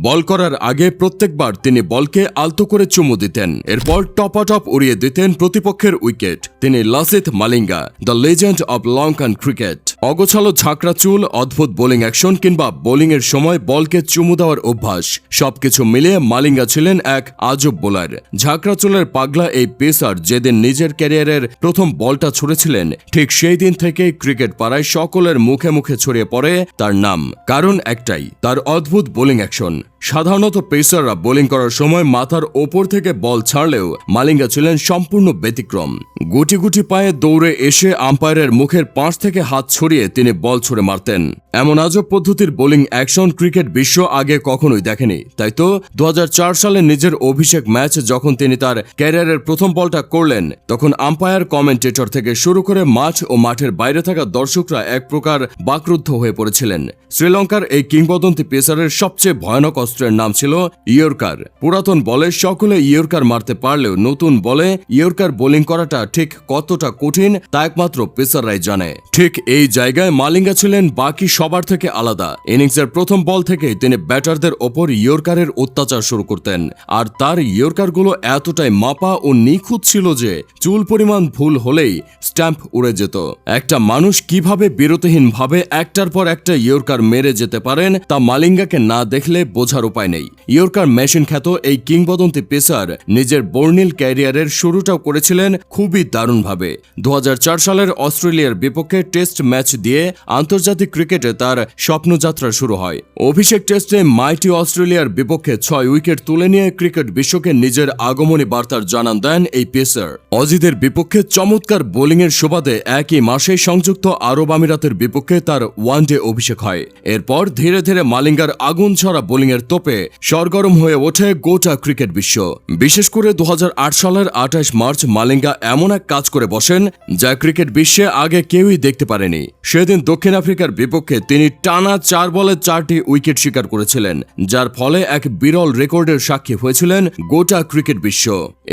বল করার আগে প্রত্যেকবার তিনি বলকে আলতো করে চুমু দিতেন। এরপর টপাটপ উড়িয়ে দিতেন প্রতিপক্ষের উইকেট। তিনি Lasith Malinga, the legend of Lankan cricket. অগোছালো ঝাঁকড়া চুল, অদ্ভুত বোলিং অ্যাকশন কিংবা বোলিংয়ের সময় বলকে চুমু দেওয়ার অভ্যাস। সবকিছু মিলিয়ে মালিঙ্গা ছিলেন এক আজব বোলার। ঝাঁকড়া চুলের পাগলা এই পেসার যেদিন নিজের ক্যারিয়ারের প্রথম বলটা ছুঁড়েছিলেন, ঠিক সেই দিন থেকে ক্রিকেট পাড়ায় সকলের মুখে মুখে ছড়িয়ে পড়ে তার নাম। কারণ একটাই, তার অদ্ভুত বোলিং অ্যাকশন। সাধারণত পেসাররা বোলিং করার সময় মাথার ওপর থেকে বল ছাড়লেও মালিঙ্গা ছিলেন সম্পূর্ণ ব্যতিক্রম। গুটি গুটি পায়ে দৌড়ে এসে আম্পায়ারের মুখের পাশ থেকে হাত ছড়িয়ে তিনি বল ছুড়ে মারতেন। এমন আজব পদ্ধতির বোলিং অ্যাকশন ক্রিকেট বিশ্ব আগে কখনোই দেখেনি। তাই তো দু হাজার চার সালে নিজের অভিষেক ম্যাচ যখন তিনি তার ক্যারিয়ারের প্রথম বলটা করলেন, তখন আম্পায়ার, কমেন্টেটর থেকে শুরু করে মাঠ ও মাঠের বাইরে থাকা দর্শকরা এক প্রকার বাকরুদ্ধ হয়ে পড়েছিলেন। শ্রীলঙ্কার এই কিংবদন্তি পেসারের সবচেয়ে ভয়ানক অস্ত্রের নাম ছিল ইয়র্কার। পুরাতন বলে সকলে ইয়র্কার মারতে পারলেও নতুন বলে ইয়র্কার বোলিং করাটা ঠিক কতটা কঠিন তা একমাত্র পেসাররাই জানে। ঠিক এই জায়গায় মালিঙ্গা ছিলেন বাকি সবার থেকে আলাদা। ইনিংসের প্রথম বল থেকেই তিনি ব্যাটারদের ওপর ইয়র্কারের অত্যাচার শুরু করতেন। আর তার ইয়র্কারগুলো এতটাই মাপা ও নিখুঁত ছিল যে চুল পরিমাণ ভুল হলেই স্ট্যাম্প উড়ে যেত। একটা মানুষ কীভাবে বিরতিহীনভাবে একটার পর একটা ইয়র্কার মেরে যেতে পারেন তা মালিঙ্গাকে না দেখলে বোঝার উপায় নেই। ইয়র্কার মেশিন খ্যাত এই কিংবদন্তি পেসার নিজের বর্ণিল ক্যারিয়ারের শুরুটাও করেছিলেন খুবই দারুণভাবে। দু হাজার চার সালের অস্ট্রেলিয়ার বিপক্ষে টেস্ট ম্যাচ দিয়ে আন্তর্জাতিক ক্রিকেটে তার স্বপ্নযাত্রা শুরু হয়। অভিষেক টেস্টে মাইটি অস্ট্রেলিয়ার বিপক্ষে ছয় উইকেট তুলে নিয়ে ক্রিকেট বিশ্বকে নিজের আগমনী বার্তার জানান দেন এই পেসার। অজিদের বিপক্ষে চমৎকার বোলিংয়ের সুবাদে একই মাসে সংযুক্ত আরব আমিরাতের বিপক্ষে তার ওয়ানডে অভিষেক হয়। এরপর ধীরে ধীরে মালিঙ্গার আগুন ছড়া বোলিংয়ের তোপে সরগরম হয়ে ওঠে গোটা ক্রিকেট বিশ্ব। বিশেষ করে দু হাজার আট সালের আঠাশ মার্চ মালিঙ্গা এমন এক কাজ করে বসেন যা ক্রিকেট বিশ্বে আগে কেউই দেখতে পারেনি। সেদিন দক্ষিণ আফ্রিকার বিপক্ষে তিনি টানা চার বলে চারটি উইকেট শিকার করেছিলেন, যার ফলে এক বিরল রেকর্ডের সাক্ষী হয়েছিলেন গোটা ক্রিকেট বিশ্ব।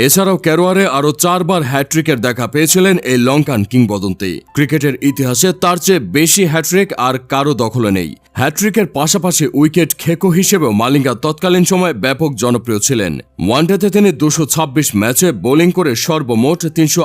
এছাড়াও ক্যারোয়ারে আরও চারবার হ্যাট্রিকের দেখা পেয়েছিলেন এই লঙ্কান কিংবদন্তি। ক্রিকেটের ইতিহাসে তার চেয়ে বেশি হ্যাট্রিক আর কারও দখলে নেই। হ্যাট্রিকের পাশাপাশি উইকেট খেকো হিসেবেও মালিঙ্গা তৎকালীন সময়ে ব্যাপক জনপ্রিয় ছিলেন। ওয়ানডেতে তিনি দুশো ম্যাচে বোলিং করে সর্বমোট তিনশো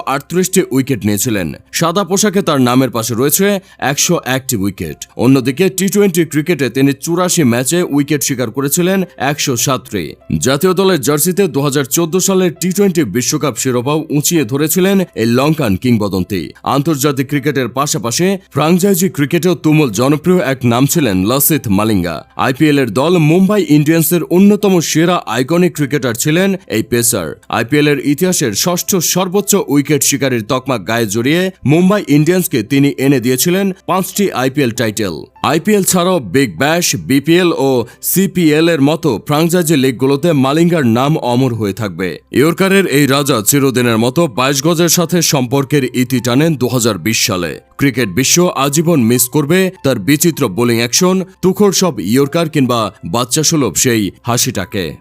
উইকেট নিয়েছিলেন। সাদা পোশাকে তার নামের পাশে রয়েছে একশো একটি উইকেট। অন্যদিকে টি টোয়েন্টি ক্রিকেটে তিনি চুরাশি ম্যাচে উইকেট শিকার করেছিলেন একশো সাতটি। জাতীয় দলের জার্সিতে দু হাজার চোদ্দ সালের টি টোয়েন্টি বিশ্বকাপ শিরোপাও উঁচিয়ে ধরেছিলেন এই লঙ্কান কিংবদন্তি। আন্তর্জাতিক ক্রিকেটের পাশাপাশি ফ্রাঞ্চাইজি ক্রিকেটেও তুমুল জনপ্রিয় এক নাম ছিলেন লসিথ মালিঙ্গা। আইপিএল এর দল মুম্বাই ইন্ডিয়ান্সের অন্যতম সেরা আইকনিক ক্রিকেটার ছিলেন এই পেসার। আইপিএল এর ইতিহাসের ষষ্ঠ সর্বোচ্চ উইকেট শিকারীর তকমা গায়ে জড়িয়ে মুম্বাই ইন্ডিয়ান্সকে তিনি এনে দিয়েছিলেন পাঁচটি আইপিএল টাইটেল। আইপিএল ছাড়াও বিগ ব্যাশ, বিপিএল ও সিপিএল এর মতো ফ্রাঞ্চাইজি লিগগুলোতে মালিঙ্গার নাম অমর হয়ে থাকবে। ইয়র্কারের এই রাজা চিরদিনের মতো বাইশ গজের সাথে সম্পর্কের ইতি টানেন দু হাজার বিশ সালে। ক্রিকেট বিশ্ব আজীবন মিস করবে তার বিচিত্র বোলিং অ্যাকশন তুখোর সব ইয়র্কার কিংবা বাচ্চা সুলভ সেই হাসিটাকে।